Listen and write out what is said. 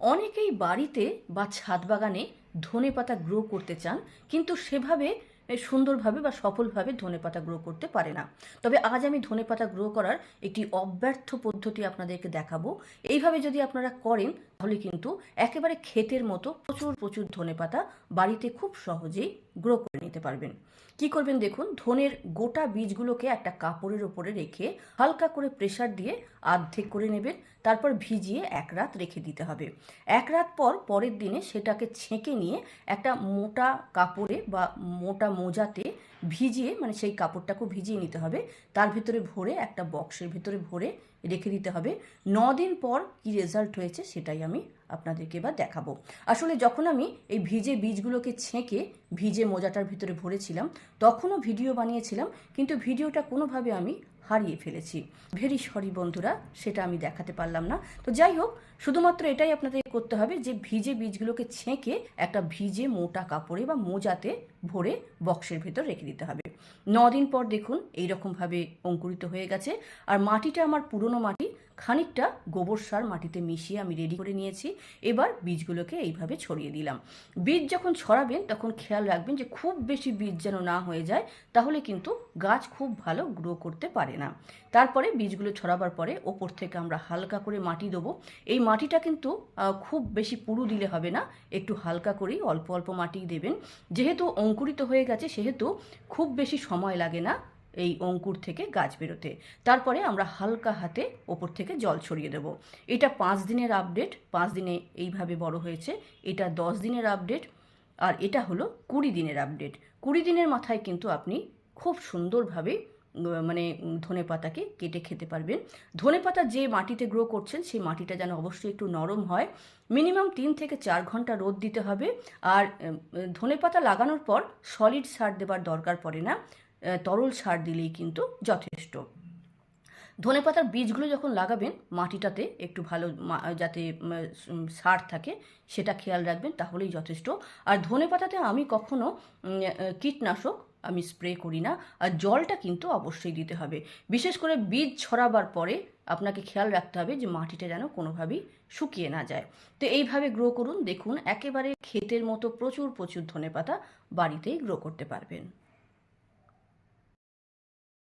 অনেকেই বাড়িতে বা ছাদ বাগানে ধনে পাতা গ্রো করতে চান, কিন্তু সেভাবে সুন্দরভাবে বা সফলভাবে ধনে পাতা গ্রো করতে পারে না। তবে আজ আমি ধনে পাতা গ্রো করার একটি অব্যর্থ পদ্ধতি আপনাদেরকে দেখাবো। এইভাবে যদি আপনারা করেন, তাহলে কিন্তু একেবারে ক্ষেতের মতো প্রচুর প্রচুর ধনে পাতা বাড়িতে খুব সহজেই গ্রো করে নিতে পারবেন। কি করবেন দেখুন, ধনের গোটা বীজগুলোকে একটা কাপড়ের ওপরে রেখে হালকা করে প্রেশার দিয়ে আর্ধেক করে নেবেন, তারপর ভিজিয়ে এক রাত রেখে দিতে হবে। এক রাত পর পরের দিনে সেটাকে ছেঁকে নিয়ে একটা মোটা কাপড়ে বা মোটা মোজাতে ভিজিয়ে মানে সেই কাপড়টাকেও ভিজিয়ে নিতে হবে। তার ভিতরে ভরে একটা বক্সের ভিতরে ভরে রেখে দিতে হবে। ন দিন পর কি রেজাল্ট হয়েছে সেটাই আমি আপনাদেরকে এবার দেখাবো। আসলে যখন আমি এই ভিজে বীজগুলোকে ছেঁকে ভিজে মোজাটার ভিতরে ভরেছিলাম, তখনও ভিডিও বানিয়েছিলাম, কিন্তু ভিডিওটা কোনোভাবে আমি হারিয়ে ফেলেছি। ভেরি সরি বন্ধুরা, সেটা আমি দেখাতে পারলাম না। তো যাই হোক, শুধুমাত্র এটাই আপনাদের করতে হবে যে ভিজে বীজগুলোকে ছেঁকে একটা ভিজে মোটা কাপড়ে বা মোজাতে ভরে বক্সের ভেতর রেখে দিতে হবে। দিন পর দেখুন, এইরকমভাবে অঙ্কুরিত হয়ে গেছে। আর মাটিটা আমার পুরনো মাটি খানিকটা গোবর সার মাটিতে মিশিয়ে আমি রেডি করে নিয়েছি। এবার বীজগুলোকে এইভাবে ছড়িয়ে দিলাম। বীজ যখন ছড়াবেন, তখন খেয়াল রাখবেন যে খুব বেশি বীজ যেন না হয়ে যায়, তাহলে কিন্তু গাছ খুব ভালো গ্রো করতে পারে না। তারপরে বীজগুলো ছড়াবার পরে ওপর থেকে আমরা হালকা করে মাটি দেবো। এই মাটিটা কিন্তু খুব বেশি পুরু দিলে হবে না, একটু হালকা করেই অল্প অল্প মাটি দেবেন। যেহেতু অঙ্কুরিত হয়ে গেছে, সেহেতু খুব বেশি সময় লাগে না এই অঙ্কুর থেকে গাছ বেরোতে। তারপরে আমরা হালকা হাতে ওপর থেকে জল ছড়িয়ে দেব। এটা পাঁচ দিনের আপডেট পাঁচ দিনে এইভাবে বড় হয়েছে। এটা দশ দিনের আপডেট আর এটা হলো কুড়ি দিনের আপডেট কুড়ি দিনের মাথায় কিন্তু আপনি খুব সুন্দরভাবে মানে ধনে পাতাকে কেটে খেতে পারবেন। ধনে পাতা যে মাটিতে গ্রো করছেন, সেই মাটিটা যেন অবশ্যই একটু নরম হয়। মিনিমাম তিন থেকে চার ঘণ্টা রোদ দিতে হবে। আর ধনে পাতা লাগানোর পর সলিড সার দেবার দরকার পড়ে না। তরল সার দিলেই কিন্তু যথেষ্ট। ধনে পাতার বীজগুলো যখন লাগাবেন, মাটিটাতে একটু ভালো যাতে সার থাকে, সেটা খেয়াল রাখবেন, তাহলেই যথেষ্ট। আর ধনে পাতাতে আমি কখনো কীটনাশক আমি স্প্রে করি না, আর জলটা কিন্তু অবশ্যই দিতে হবে। বিশেষ করে বীজ ছড়াবার পরে আপনাকে খেয়াল রাখতে হবে যে মাটিটা যেন কোনোভাবেই শুকিয়ে না যায়। তো এইভাবে গ্রো করুন, দেখুন, একেবারে ক্ষেতের মতো প্রচুর প্রচুর ধনে পাতা বাড়িতেই গ্রো করতে পারবেন।